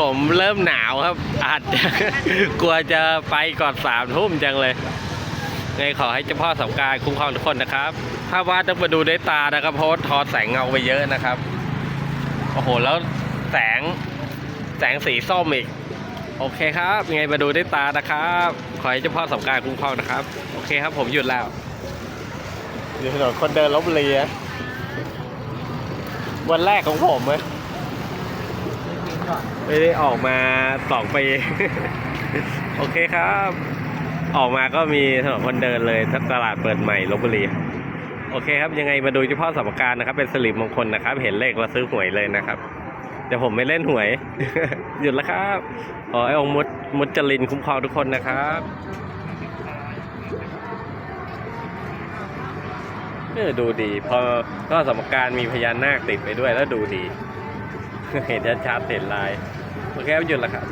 ผมเริ่มหนาวครับ อาจจะกลัวจะไปก่อนสามทุ่มจังเลยไงขอให้เจ้าพ่อสงการคุ้มครองทุกคนนะครับภาพวาดต้องมาดูด้วยตานะครับ เพราะทอแสงเงาไปเยอะนะครับ โอ้โห แล้วแสงแสงสีส้มอีก โอเคครับ ไงมาดูด้วยตานะครับ ขอให้เจ้าพ่อสงการคุ้มครองนะครับ โอเคครับผมหยุดแล้วอยู่ถนนคนเดินลบบุรีอะวันแรกของผมเลย ไม่ได้ออกมาสองปี โอเคครับ ออกมาก็มีถนนคนเดินเลยตลาดเปิดใหม่ลบบุรีโอเคครับ ยังไงมาดูเฉพาะสมการนะครับ เป็นสลิปมงคลนะครับ เห็นเลขเราซื้อหวยเลยนะครับเดี๋ยวผมไม่เล่นหวย หยุดแล้วครับขอไอ้องมุดมุดจรินคุ้มครองทุกคนนะครับเออดูดี พอก็สมการมีพญานาคติดไปด้วยแล้วดูดี เห็นชัดๆเห็นลายโอเคครับหยุดละครับ